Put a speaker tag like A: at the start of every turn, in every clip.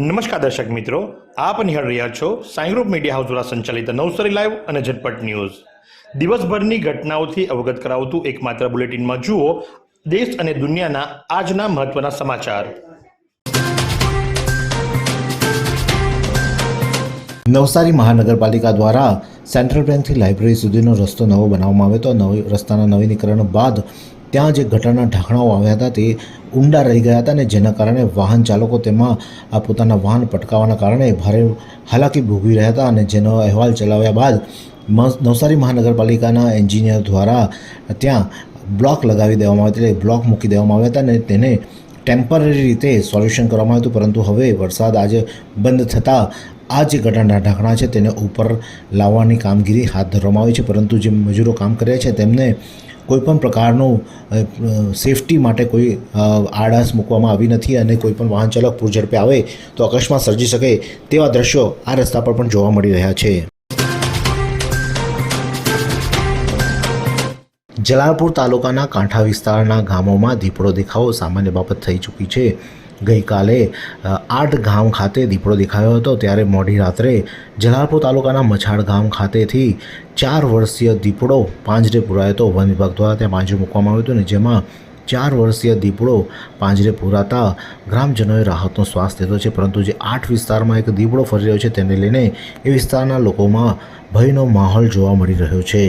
A: નમસ્કાર દર્શક મિત્રો, આપ નિહાળ રહ્યા છો સાઈ ગ્રુપ મીડિયા હાઉસ દ્વારા સંચાલિત નવસારી લાઈવ અને ઝટપટ ન્યૂઝ. દિવસભરની ઘટનાઓથી અવગત કરાવતું એકમાત્ર બુલેટિનમાં જુઓ દેશ અને દુનિયાના આજના મહત્વના સમાચાર.
B: નવસારી મહાનગરપાલિકા દ્વારા સેન્ટ્રલ બેંકથી લાઇબ્રેરી સુધીનો રસ્તો નવો બનાવવામાં આવ્યો હતો. નવી રસ્તાના નવીનીકરણ બાદ ત્યાં જે ગટરના ઢાંકણાઓ આવ્યા હતા તે ઊંડા રહી ગયા હતા અને જેના કારણે વાહન ચાલકો તેમાં આ પોતાના વાહન પટકાવવાના કારણે ભારે હાલાકી ભોગવી રહ્યા હતા અને જેનો અહેવાલ ચલાવ્યા બાદ નવસારી મહાનગરપાલિકાના એન્જિનિયર દ્વારા ત્યાં બ્લોક લગાવી દેવામાં આવ્યા એટલે બ્લોક મૂકી દેવામાં આવ્યા હતા અને તેને ટેમ્પરરી રીતે સોલ્યુશન કરવામાં આવ્યું હતું. પરંતુ હવે વરસાદ આજે બંધ થતાં આ જે ગટરના ઢાંકણા છે તેને ઉપર લાવવાની કામગીરી હાથ ધરવામાં આવી છે. પરંતુ જે મજૂરો કામ કરે છે તેમને કોઈપણ પ્રકારનું સેફટી માટે કોઈ આડાસ મૂકવામાં આવી નથી અને કોઈપણ વાહન ચાલક પૂરઝડપે આવે તો અકસ્માત સર્જી શકે તેવા દ્રશ્યો આ રસ્તા પર પણ જોવા મળી રહ્યા છે. જલાલપુર તાલુકાના કાંઠા વિસ્તારના ગામોમાં દીપડો દેખાવો સામાન્ય બાબત થઈ ચૂકી છે. ગઈકાલે આઠ ગામ ખાતે દીપડો દેખાયો હતો. ત્યારે મોડી રાત્રે જલાલપુર તાલુકાના મછાડ ગામ ખાતેથી ચાર વર્ષીય દીપડો પાંજરે પુરાયો હતો. વન વિભાગ દ્વારા ત્યાં પાંજરે મૂકવામાં આવ્યું હતું ને જેમાં ચાર વર્ષીય દીપડો પાંજરે પુરાતા ગ્રામજનોએ રાહતનો શ્વાસ લીધો છે. પરંતુ જે આઠ વિસ્તારમાં એક દીપડો ફરી રહ્યો છે, તેને લઈને એ વિસ્તારના લોકોમાં ભયનો માહોલ જોવા મળી રહ્યો છે.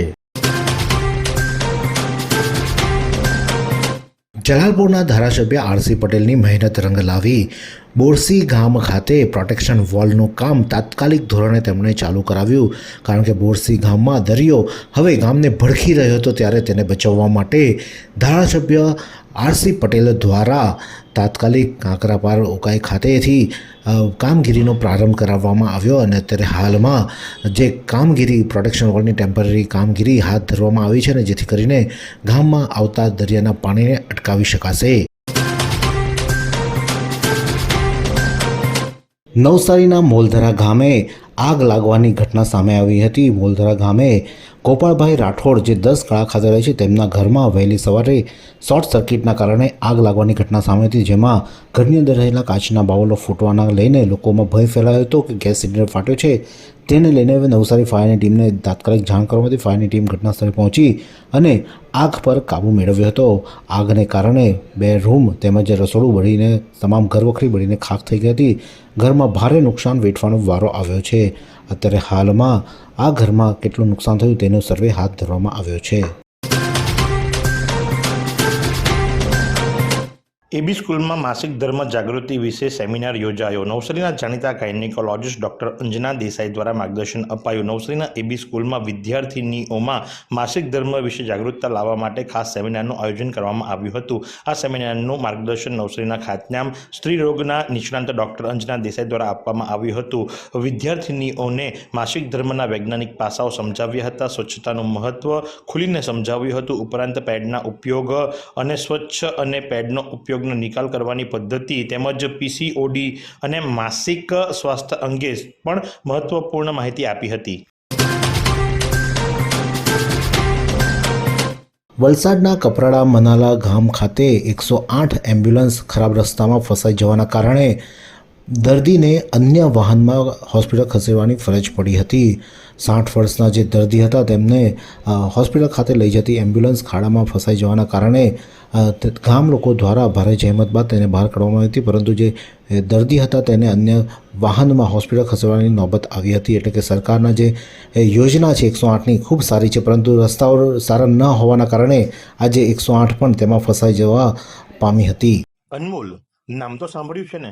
B: જલાલપુરના ધારાસભ્ય આરસી પટેલની મહેનત રંગ લાવી બોરસી ગામ ખાતે પ્રોટેક્શન વોલનું કામ તાત્કાલિક ધોરણે તેમણે ચાલુ કરાવ્યું. કારણ કે બોરસી ગામમાં દરિયો હવે ગામને ભડકી રહ્યો હતો ત્યારે તેને બચાવવા માટે ધારાસભ્ય આરસી પટેલ દ્વારા તાત્કાલિક કાંકરાપાર ઉકાઈ ખાતેથી કામગીરીનો પ્રારંભ કરાવવામાં આવ્યો અને અત્યારે હાલમાં જે કામગીરી પ્રોટેક્શન વોલની ટેમ્પરરી કામગીરી હાથ ધરવામાં આવી છે અને જેથી કરીને ગામમાં આવતા દરિયાના પાણીને અટકાવી શકાશે. નવસારીના મોલધરા ગામે આગ લાગવાની ઘટના સામે આવી હતી. મોલધરા ગામે ગોપાળભાઈ રાઠોડ જે દસ કળા ખાતે રહે છે તેમના ઘરમાં વહેલી સવારે શોર્ટ સર્કિટના કારણે આગ લાગવાની ઘટના સામે હતી, જેમાં ઘરની અંદર રહેલા કાચના બાવલો ફૂટવાના લઈને લોકોમાં ભય ફેલાયો હતો કે ગેસ સિલિન્ડર ફાટ્યો છે. તેને લઈને હવે નવસારી ફાયરની ટીમને તાત્કાલિક જાણ કરવામાં હતી. ફાયરની ટીમ ઘટના સ્થળે પહોંચી અને આગ પર કાબૂ મેળવ્યો હતો. આગને કારણે બે રૂમ તેમજ રસોડું બળીને તમામ ઘરવખરી બળીને ખાખ થઈ ગઈ હતી. ઘરમાં ભારે નુકસાન વેઠવાનો વારો આવ્યો છે. અત્યારે હાલમાં આ ઘરમાં કેટલું નુકસાન થયું તેનો સર્વે હાથ ધરવામાં આવ્યો છે.
A: એબી સ્કૂલમાં માસિક ધર્મ જાગૃતિ વિશે સેમિનાર યોજાયો. નવસારીના જાણીતા ગાયનિકોલોજીસ્ટ ડોક્ટર અંજના દેસાઈ દ્વારા માર્ગદર્શન અપાયું. નવસારીના એબી સ્કૂલમાં વિદ્યાર્થીનીઓમાં માસિક ધર્મ વિશે જાગૃતતા લાવવા માટે ખાસ સેમિનારનું આયોજન કરવામાં આવ્યું હતું. આ સેમિનારનું માર્ગદર્શન નવસારીના સ્ત્રી રોગના નિષ્ણાંત ડોક્ટર અંજના દેસાઈ દ્વારા આપવામાં આવ્યું હતું. વિદ્યાર્થીનીઓને માસિક ધર્મના વૈજ્ઞાનિક પાસાઓ સમજાવ્યા હતા. સ્વચ્છતાનું મહત્વ ખુલીને સમજાવ્યું હતું. ઉપરાંત પેડના ઉપયોગ અને સ્વચ્છ અને પેડનો ઉપયોગનો નિકાલ કરવાની પદ્ધતિ તેમજ પીસીઓડી અને માસિક સ્વાસ્થ્ય અંગે પણ મહત્વપૂર્ણ માહિતી આપી હતી.
B: વલસાડના કપરાડા મનાલા ગામ ખાતે એકસો આઠ એમ્બ્યુલન્સ ખરાબ રસ્તામાં ફસાઈ જવાના કારણે દર્દીને અન્ય વાહનમાં હોસ્પિટલ ખસેડવાની ફરજ પડી હતી. સાઠ વર્ષના જે દર્દી હતા, તેમને હોસ્પિટલ ખાતે લઈ જતી એમ્બ્યુલન્સ ખાડામાં ફસાઈ જવાના કારણે ગામ લોકો દ્વારા ભારે જહેમત બાદ તેને બહાર કાઢવામાં આવી હતી, પરંતુ જે દર્દી હતા તેને અન્ય વાહનમાં હોસ્પિટલ ખસેડવાની નોબત આવી હતી. એટલે કે સરકારના જે યોજના છે એકસો આઠની, ખૂબ સારી છે, પરંતુ રસ્તાઓ સારા ન હોવાના કારણે આજે એકસો આઠ પણ તેમાં ફસાઈ જવા પામી હતી.
A: અનમોલ, નામ તો સાંભળ્યું છે ને?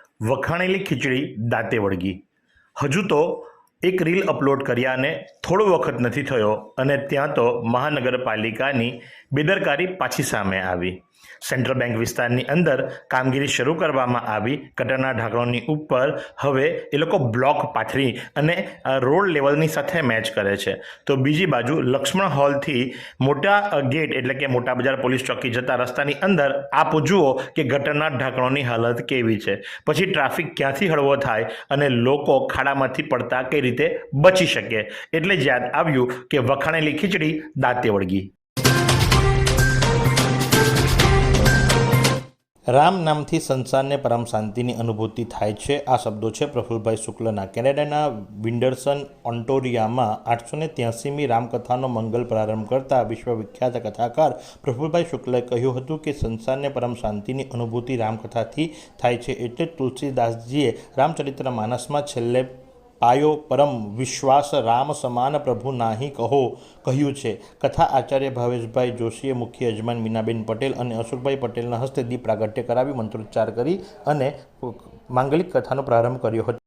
A: વખાણેલી ખીચડી દાંતે વળગી. હજુ તો એક રીલ અપલોડ કર્યાને થોડો વખત નથી થયો અને ત્યાં તો મહાનગરપાલિકાની બેદરકારી પાછી સામે આવી. સેન્ટ્રલ બેંક વિસ્તારની અંદર કામગીરી શરૂ કરવામાં આવી. કટરના ઢાંકણોની ઉપર હવે એ લોકો બ્લોક પાથરી અને રોડ લેવલની સાથે મેચ કરે છે. તો બીજી બાજુ લક્ષ્મણ હોલથી મોટા ગેટ એટલે કે મોટા બજાર પોલીસ ચોકી જતા રસ્તાની અંદર આપ જુઓ કે ગટરના ઢાંકણોની હાલત કેવી છે. પછી ટ્રાફિક ક્યાંથી હળવો થાય અને લોકો ખાડામાંથી પડતા કઈ રીતે બચી શકે. એટલે જ યાદ આવ્યું કે વખાણેલી ખીચડી દાંતે વળગી. રામ નામથી સંસારને પરમ શાંતિની અનુભૂતિ થાય છે. આ શબ્દો છે પ્રફુલભાઈ શુક્લના. કેનેડાના વિન્ડરસન ઓન્ટોરિયામાં આઠસો ને ત્યાસીમી રામકથાનો મંગલ પ્રારંભ કરતા વિશ્વવિખ્યાત કથાકાર પ્રફુલભાઈ શુક્લે કહ્યું હતું કે સંસારને પરમ શાંતિની અનુભૂતિ રામકથાથી થાય છે. એટલે તુલસીદાસજીએ રામચરિત્ર માનસમાં છેલ્લે પાયો પરમ વિશ્વાસ રામ સમાન પ્રભુ નાહી કહો, કહ્યું છે. કથા આચાર્ય ભાવેશભાઈ જોશીએ મુખ્ય યજમાન મીનાબેન પટેલ અને અશોકભાઈ પટેલના હસ્તે દીપ પ્રાગટ્ય કરાવી મંત્રોચ્ચાર કરી અને માંગલિક કથાનો પ્રારંભ કર્યો હતો.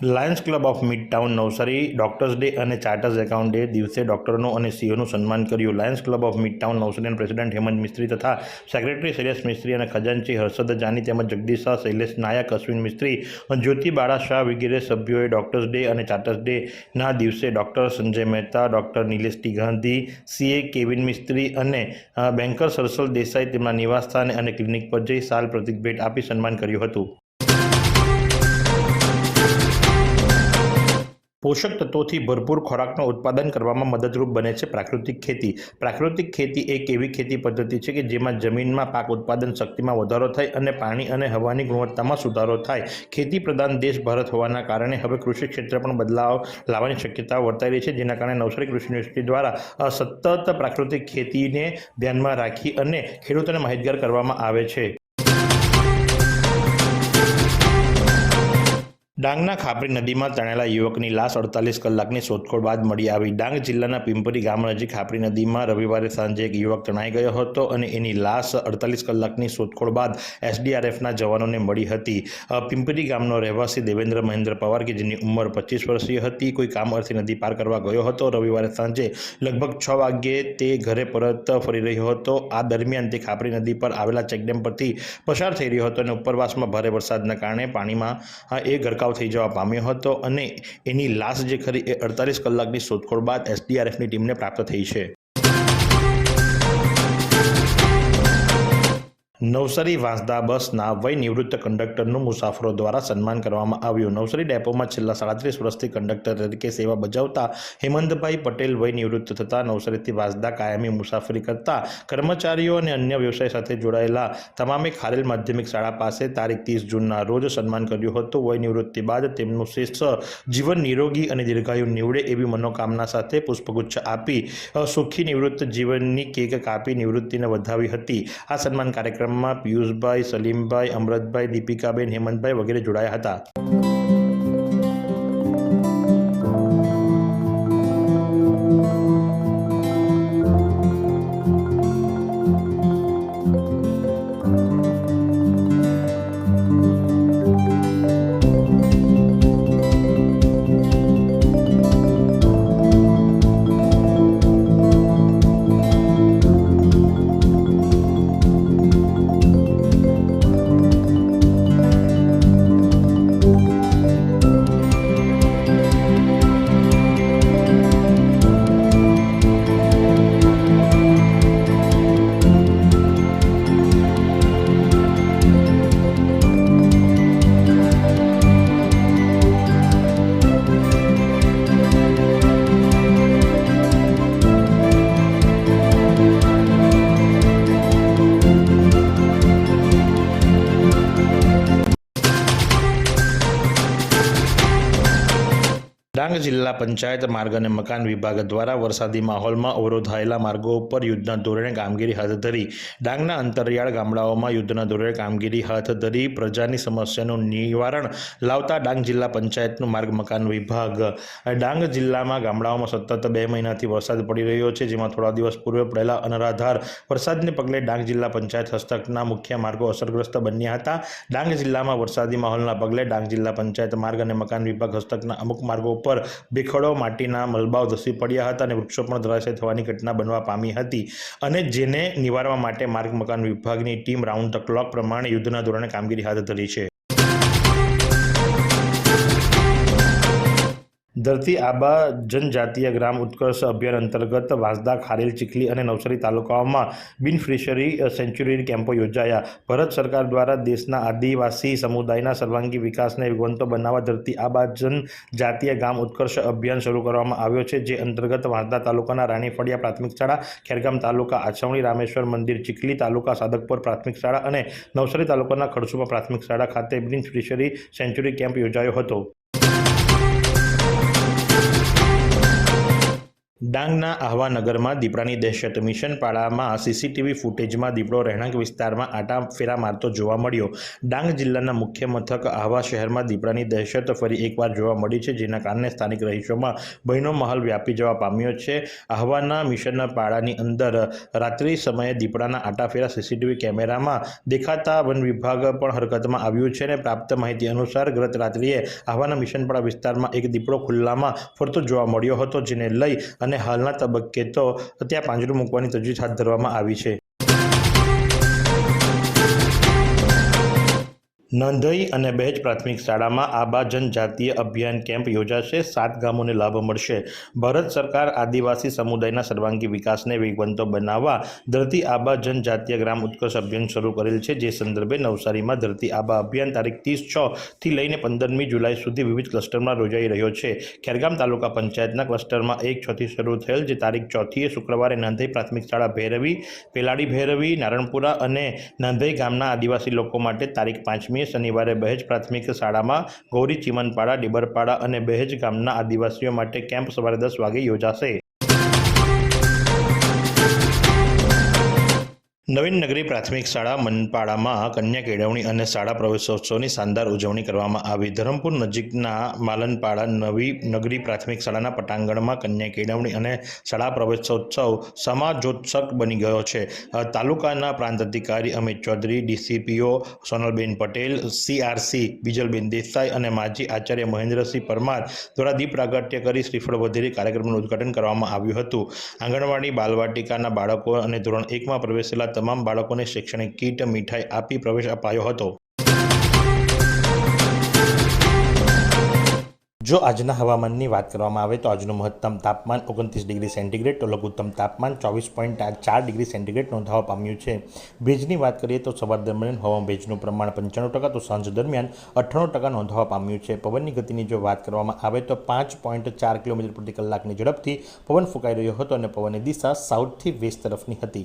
A: Lions club of mid town Navsari doctors day અને ચાર્ટર્સ એકાઉન્ટ ડે દિવસે ડોક્ટરોનું અને સીઓનું સન્માન કર્યું. Lions club of mid town નવસારીના પ્રેસિડેન્ટ હેમંત મિસ્ત્રી તથા સેક્રેટરી શૈલેષ મિસ્ત્રી અને ખજાનચી હર્ષદ જાની તેમજ જગદીશ શૈલેષ નાયક, અશ્વિન મિસ્ત્રી જ્યોતિ બાળા શાહ વગેરે સભ્યોએ ડોક્ટર્સ ડે અને ચાર્ટર્સ ડેના દિવસે doctor Sanjay Mehta doctor Nilesh T Gandhi CA Kevin Mistry અને બેન્કર સરસલ દેસાઈ તેમના નિવાસસ્થાને અને ક્લિનિક પર જઈ સાલ પ્રતિક ભેટ આપી સન્માન કર્યું હતું. પોષક તત્વોથી ભરપૂર ખોરાકનું ઉત્પાદન કરવામાં મદદરૂપ બને છે પ્રાકૃતિક ખેતી. પ્રાકૃતિક ખેતી એક એવી ખેતી પદ્ધતિ છે કે જેમાં જમીનમાં પાક ઉત્પાદન શક્તિમાં વધારો થાય અને પાણી અને હવાની ગુણવત્તામાં સુધારો થાય. ખેતી પ્રધાન દેશ ભારત હોવાના કારણે હવે કૃષિ ક્ષેત્રે પણ બદલાવ લાવવાની શક્યતા વર્તાઈ રહી છે, જેના કારણે નવસારી કૃષિ યુનિવર્સિટી દ્વારા સતત પ્રાકૃતિક ખેતીને ધ્યાનમાં રાખી અને ખેડૂતોને માહિતગાર કરવામાં આવે છે. ડાંગના ખાપરી નદીમાં તણાયેલા યુવકની લાશ અડતાલીસ કલાકની શોધખોળ બાદ મળી આવી. ડાંગ જિલ્લાના પિંપરી ગામ નજીક ખાપરી નદીમાં રવિવારે સાંજે એક યુવક તણાઈ ગયો હતો અને એની લાશ અડતાલીસ કલાકની શોધખોળ બાદ એસડીઆરએફના જવાનોને મળી હતી. પિંપરી ગામનો રહેવાસી દેવેન્દ્ર મહેન્દ્ર પવાર કે જેની ઉંમર પચીસ વર્ષીય હતી, કોઈ કામ અર્થે નદી પાર કરવા ગયો હતો. રવિવારે સાંજે લગભગ છ વાગ્યે તે ઘરે પરત ફરી રહ્યો હતો. આ દરમિયાન તે ખાપરી નદી પર આવેલા ચેકડેમ પરથી પસાર થઈ રહ્યો હતો અને ઉપરવાસમાં ભારે વરસાદના કારણે પાણીમાં એ એ ગરકાવ થઈ જવા પામ્યો હતો અને એની લાશ જે ખરી એ અડતાલીસ કલાકની શોધખોળ બાદ એસડીઆરએફની ટીમને પ્રાપ્ત થઈ છે. નવસારી વાંસદા બસના વય નિવૃત્ત કંડક્ટરનું મુસાફરો દ્વારા સન્માન કરવામાં આવ્યું. નવસારી ડેપોમાં છેલ્લા સાડત્રીસ વર્ષથી કંડક્ટર તરીકે સેવા બજાવતા હેમંતભાઈ પટેલ વય નિવૃત્ત થતા નવસારીથી વાંસદા કાયમી મુસાફરી કરતા કર્મચારીઓ અને અન્ય વ્યવસાય સાથે જોડાયેલા તમામે ખારેલ માધ્યમિક શાળા પાસે તારીખ ત્રીસ જૂનના રોજ સન્માન કર્યું હતું. વય નિવૃત્તિ બાદ તેમનું શ્રેષ્ઠ જીવન નિરોગી અને દીર્ઘાયુ નીવડે એવી મનોકામના સાથે પુષ્પગુચ્છ આપી સુખી નિવૃત્ત જીવનની કેક કાપી નિવૃત્તિને વધાવી હતી. આ સન્માન કાર્યક્રમમાં પિયુષભાઈ સલીમભાઈ અમૃતભાઈ દીપિકાબેન હેમંતભાઈ વગેરે જોડાયા હતા. ડાંગ જિલ્લા પંચાયત માર્ગ અને મકાન વિભાગ દ્વારા વરસાદી માહોલમાં અવરોધાયેલા માર્ગો ઉપર યુદ્ધના ધોરણે કામગીરી હાથ ધરી. ડાંગના અંતરિયાળ ગામડાઓમાં યુદ્ધના ધોરણે કામગીરી હાથ ધરી પ્રજાની સમસ્યાનું નિવારણ લાવતા ડાંગ જિલ્લા પંચાયતનું માર્ગ મકાન વિભાગ. ડાંગ જિલ્લામાં ગામડાઓમાં સતત બે મહિનાથી વરસાદ પડી રહ્યો છે, જેમાં થોડા દિવસ પૂર્વે પડેલા અનરાધાર વરસાદને પગલે ડાંગ જિલ્લા પંચાયત હસ્તકના મુખ્ય માર્ગો અસરગ્રસ્ત બન્યા હતા. ડાંગ જિલ્લામાં વરસાદી માહોલના પગલે ડાંગ જિલ્લા પંચાયત માર્ગ અને મકાન વિભાગ હસ્તકના અમુક માર્ગો ઉપર ભેખડો માટીના મલબાઓ ધસી પડ્યા હતા અને વૃક્ષો પણ ધરાશય થવાની ઘટના બનવા પામી હતી અને જેને નિવારવા માટે માર્ગ મકાન વિભાગની ટીમ રાઉન્ડ ધ ક્લોક પ્રમાણે યુદ્ધના ધોરણે કામગીરી હાથ ધરી છે. ધરતી આબા જનજાતીય ગ્રામ ઉત્કર્ષ અભિયાન અંતર્ગત વાંસદા, ખારેલ, ચીખલી અને નવસારી તાલુકાઓમાં બિન ફિશરી સેન્ચુરી કેમ્પો યોજાયા. ભારત સરકાર દ્વારા દેશના આદિવાસી સમુદાયના સર્વાંગી વિકાસને વિગવંતો બનાવવા ધરતી આબા જનજાતીય ગામ ઉત્કર્ષ અભિયાન શરૂ કરવામાં આવ્યો છે, જે અંતર્ગત વાંસદા તાલુકાના રાણીફળિયા પ્રાથમિક શાળા, ખેરગામ તાલુકા, આછવણી, રામેશ્વર મંદિર, ચીખલી તાલુકા સાદકપુર પ્રાથમિક શાળા અને નવસારી તાલુકાના ખડસુમાં પ્રાથમિક શાળા ખાતે બિન ફિશરી સેન્ચુરી કેમ્પ યોજાયો હતો. ડાંગના આહવા નગરમાં દીપડાની દહેશત મિશન પાડામાં સીસીટીવી ફૂટેજમાં દીપડો રહેણાંક વિસ્તારમાં આટા ફેરા મારતો જોવા મળ્યો. ડાંગ જિલ્લાના મુખ્ય મથક આહવા શહેરમાં દીપડાની દહેશત ફરી એકવાર જોવા મળી છે, જેના કારણે સ્થાનિક રહીશોમાં ભયનો માહોલ વ્યાપી જવા પામ્યો છે. આહવાના મિશનના પાડાની અંદર રાત્રિ સમયે દીપડાના આટાફેરા સીસીટીવી કેમેરામાં દેખાતા વન વિભાગ પણ હરકતમાં આવ્યું છે અને પ્રાપ્ત માહિતી અનુસાર ગત રાત્રિએ આહવાના મિશનપાડા વિસ્તારમાં એક દીપડો ખુલ્લામાં ફરતો જોવા મળ્યો હતો, જેને લઈ અને હાલના તબક્કે તો ત્યાં પાંજરું મૂકવાની તજવીજ હાથ ધરવામાં આવી છે. નંધઈ અને બહેજ પ્રાથમિક શાળામાં આબા જનજાતીય અભિયાન કેમ્પ યોજાશે. સાત ગામોને લાભ મળશે. ભારત સરકાર આદિવાસી સમુદાયના સર્વાંગી વિકાસને વેગવંતો બનાવવા ધરતી આબા જનજાતીય ગ્રામ ઉત્કર્ષ અભિયાન શરૂ કરેલ છે. જે સંદર્ભે નવસારીમાં ધરતી આબા અભિયાન તારીખ ત્રીસ છ થી લઈને પંદરમી જુલાઈ સુધી વિવિધ ક્લસ્ટરમાં યોજાઈ રહ્યો છે. ખેરગામ તાલુકા પંચાયતના ક્લસ્ટરમાં એક છથી શરૂ થયેલ જે તારીખ ચોથીએ શુક્રવારે નાંધઈ પ્રાથમિક શાળા ભૈરવી, પેલાડી ભૈરવી, નારણપુરા અને નાંધઈ ગામના આદિવાસી લોકો માટે તારીખ પાંચમી શનિવારે બહેજ પ્રાથમિક શાળામાં ગૌરી ચીમનપાડા, ડીબરપાડા અને બહેજ ગામના આદિવાસીઓ માટે કેમ્પ સવારે દસ વાગે યોજાશે. નવીન નગરી પ્રાથમિક શાળા મનપાડામાં કન્યા કેળવણી અને શાળા પ્રવેશોત્સવની શાનદાર ઉજવણી કરવામાં આવી. ધરમપુર નજીકના માલનપાડા નવી નગરી પ્રાથમિક શાળાના પટાંગણમાં કન્યા કેળવણી અને શાળા પ્રવેશોત્સવ સમાજોત્સક બની ગયો છે. તાલુકાના પ્રાંત અધિકારી અમિત ચૌધરી, ડીસીપીઓ સોનલબેન પટેલ, સીઆરસી બીજલબેન દેસાઈ અને માજી આચાર્ય મહેન્દ્રસિંહ પરમાર દ્વારા દીપ પ્રાગટ્ય કરી શ્રીફળ વધેરી કાર્યક્રમનું ઉદ્ઘાટન કરવામાં આવ્યું હતું. આંગણવાડી બાલવાટિકાના બાળકો અને ધોરણ એકમાં પ્રવેશેલા તમામ બાળકોને શૈક્ષણિક કીટ, મીઠાઈ આપી પ્રવેશ અપાયો હતો. જો આજના હવામાનની વાત કરવામાં આવે તો આજનું મહત્તમ તાપમાન ઓગણત્રીસ ડિગ્રી સેન્ટીગ્રેડ, તો લઘુત્તમ તાપમાન ચોવીસ પોઈન્ટ ચાર ડિગ્રી સેન્ટીગ્રેડ નોંધાવા પામ્યું છે. ભેજની વાત કરીએ તો સવાર દરમિયાન હવામાં ભેજનું પ્રમાણ પંચાણું ટકા, તો સાંજ દરમિયાન અઠ્ઠાણું ટકા નોંધાવા પામ્યું છે. પવનની ગતિની જો વાત કરવામાં આવે તો પાંચ પોઈન્ટ ચાર કિલોમીટર પ્રતિ કલાકની ઝડપથી પવન ફૂંકાઈ રહ્યો હતો અને પવનની દિશા સાઉથથી વેસ્ટ તરફની હતી.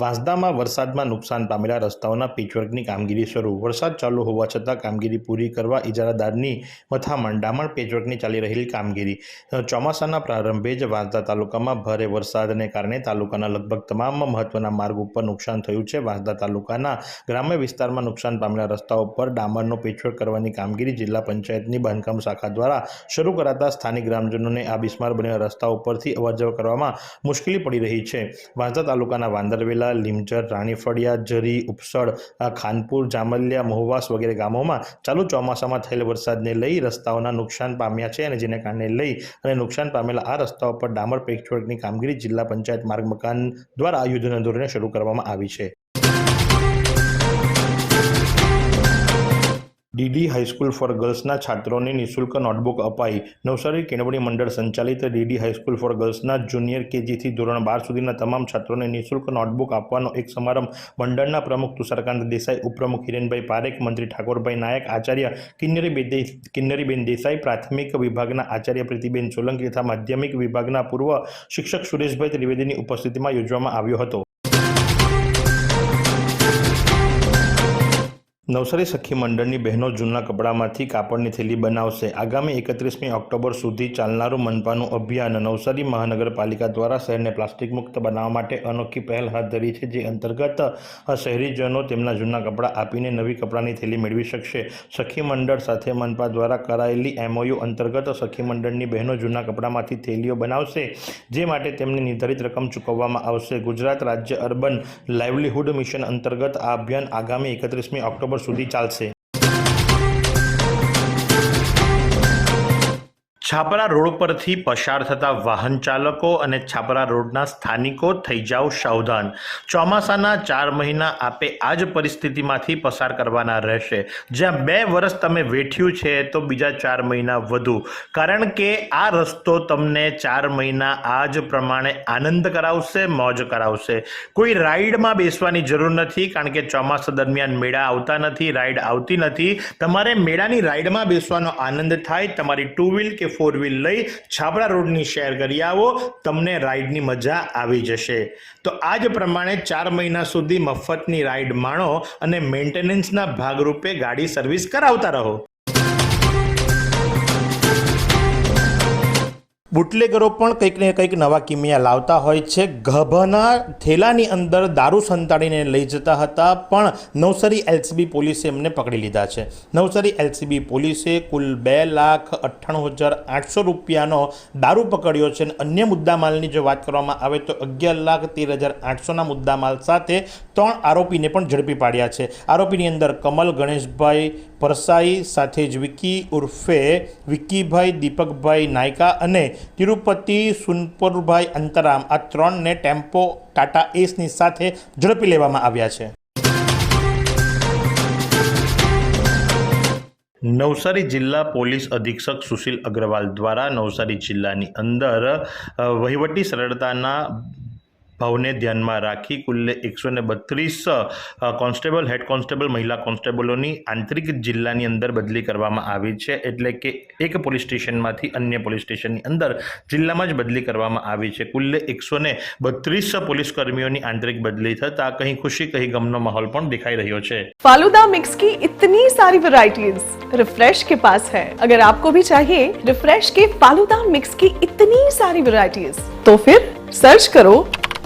A: વાંસદામાં વરસાદમાં નુકસાન પામેલા રસ્તાઓના પેચવર્કની કામગીરી શરૂ. વરસાદ ચાલુ હોવા છતાં કામગીરી પૂરી કરવા ઇજારાદારની મથામણ, ડામણ પેચવર્કની ચાલી રહેલી કામગીરી. ચોમાસાના પ્રારંભે જ વાંસદા તાલુકામાં ભારે વરસાદને કારણે તાલુકાના લગભગ તમામ મહત્વના માર્ગ ઉપર નુકસાન થયું છે. વાંસદા તાલુકાના ગ્રામ્ય વિસ્તારમાં નુકસાન પામેલા રસ્તાઓ પર ડામરનો પેચવર્ક કરવાની કામગીરી જિલ્લા પંચાયતની બાંધકામ શાખા દ્વારા શરૂ કરાતા સ્થાનિક ગ્રામજનોને આ બિસ્માર બનેલા રસ્તા ઉપરથી અવર કરવામાં મુશ્કેલી પડી રહી છે. વાંસદા તાલુકાના વાંદરવેલા રાંદેલા લીમચર, રાણીફળિયા, જરી, ઉપસળ ખાનપુર, જામલિયા, મહુવાસ વગેરે ગામોમાં ચાલુ ચોમાસામાં થયેલ વરસાદને લઈ રસ્તાઓના નુકસાન પામ્યા છે અને જેને કારણે લઈ અને નુકસાન પામેલા આ રસ્તાઓ પર ડામર પેચવર્કની કામગીરી જિલ્લા પંચાયત માર્ગ મકાન દ્વારા યુદ્ધના ધોરણે શરૂ કરવામાં આવી છે. ડીડી હાઈસ્કૂલ ફોર ગર્લ્સના છાત્રોને નિઃશુલ્ક નોટબુક અપાઈ. નવસારી કેળવણી મંડળ સંચાલિત ડીડી હાઈસ્કૂલ ફોર ગર્લ્સના જુનિયર કેજીથી ધોરણ બાર સુધીના તમામ છાત્રોને નિઃશુલ્ક નોટબુક આપવાનો એક સમારંભ મંડળના પ્રમુખ તુષારકાંત દેસાઈ, ઉપપ્રમુખ હિરેનભાઈ પારેખ, મંત્રી ઠાકોરભાઈ નાયક, આચાર્ય કિન્નરીબેન કિન્નરીબેન દેસાઈ, પ્રાથમિક વિભાગના આચાર્ય પ્રીતિબેન સોલંકી તથા માધ્યમિક વિભાગના પૂર્વ શિક્ષક સુરેશભાઈ ત્રિવેદીની ઉપસ્થિતિમાં યોજવામાં આવ્યો હતો. નવસારી સખી મંડળની બહેનો જૂના કપડામાંથી કાપડની થેલી બનાવશે. આગામી એકત્રીસમી ઓક્ટોબર સુધી ચાલનારું મનપાનું અભિયાન નવસારી મહાનગરપાલિકા દ્વારા શહેરને પ્લાસ્ટિક મુક્ત બનાવવા માટે અનોખી પહેલ હાથ ધરી છે, જે અંતર્ગત શહેરીજનો તેમના જૂના કપડાં આપીને નવી કપડાની થેલી મેળવી શકશે. સખી મંડળ સાથે મનપા દ્વારા કરાયેલી એમઓયુ અંતર્ગત સખી મંડળની બહેનો જૂના કપડામાંથી થેલીઓ બનાવશે, જે માટે તેમને નિર્ધારિત રકમ ચૂકવવામાં આવશે. ગુજરાત રાજ્ય અર્બન લાઇવલીહુડ મિશન અંતર્ગત આ અભિયાન આગામી એકત્રીસમી ઓક્ટોબર સુધી ચાલશે. છાપરા રોડ પરથી પસાર થતા વાહન ચાલકો અને છાપરા રોડના સ્થાનિકો થઈ જાઓ સાવધાન. ચોમાસાના ચાર મહિના આપે આ જ પરિસ્થિતિમાંથી પસાર કરવાના રહેશે. જ્યાં બે વર્ષ તમે વેઠ્યું છે તો બીજા ચાર મહિના વધુ. કારણ કે આ રસ્તો તમને ચાર મહિના આ જ પ્રમાણે આનંદ કરાવશે, મોજ કરાવશે. કોઈ રાઈડમાં બેસવાની જરૂર નથી કારણ કે ચોમાસા દરમિયાન મેળા આવતા નથી, રાઈડ આવતી નથી. તમારે મેળાની રાઈડમાં બેસવાનો આનંદ થાય, તમારી ટુ વ્હીલ કે ફોર વ્હીલ લઈ છાપરા રોડની શેર કરી આવો, તમને રાઈડની મજા આવી જશે. તો આ જ પ્રમાણે ચાર મહિના સુધી મફતની રાઈડ માણો અને મેન્ટેનન્સના ભાગરૂપે ગાડી સર્વિસ કરાવતા રહો. બુટલેગરો પણ કંઈક ને કંઈક નવા કિમિયા લાવતા હોય છે. ગભાના થેલાની અંદર દારૂ સંતાડીને લઈ જતા હતા, પણ નવસારી એલસીબી પોલીસે એમને પકડી લીધા છે. નવસારી એલસીબી પોલીસે કુલ બે લાખ અઠ્ઠાણું હજાર આઠસો રૂપિયાનો દારૂ પકડ્યો છે અને અન્ય મુદ્દામાલની જો વાત કરવામાં આવે તો અગિયાર લાખ તેર હજાર આઠસોના મુદ્દામાલ સાથે ત્રણ આરોપીને પણ ઝડપી પાડ્યા છે. આરોપીની અંદર કમલ, ગણેશભાઈ પરસાઈ સાથે જ વિકી ઉર્ફે વિકીભાઈ, દીપકભાઈ નાયકા અને તિરુપતિ, સુનપુરભાઈ, અંતરામ આ ત્રણને ટેમ્પો ટાટા એસની સાથે ઝડપી લેવામાં આવ્યા છે. નવસારી જિલ્લા પોલીસ અધિક્ષક સુશીલ અગ્રવાલ દ્વારા નવસારી જિલ્લાની અંદર વહીવટી સરળતાના ભાવને ધ્યાનમાં રાખી કુલ્લે એકસો ને બત્રીસ કોન્સ્ટેબલ, હેડ કોન્સ્ટેબલ, મહિલા કોન્સ્ટેબલોની આંતરિક જિલ્લાની અંદર બદલી કરવામાં આવી છે. એટલે કે એક પોલીસ સ્ટેશનમાંથી અન્ય પોલીસ સ્ટેશનની અંદર જિલ્લામાં જ બદલી કરવામાં આવી છે. કુલ્લે એકસો ને બત્રીસ પોલીસ કર્મીઓની આંતરિક બદલી થતા કहीं ખુશી કहीं ગમનો માહોલ પણ દેખાઈ રહ્યો છે.
C: ફાલુદા મિક્સ કી इतनी સારી વેરાયટીઝ. રિફ્રેશ કે પાસ હૈ? અગર आपको भी ચાહીએ, રિફ્રેશ કે ફાલુદા મિક્સ કી इतनी સારી વેરાયટીઝ. તો फिर સર્ચ કરો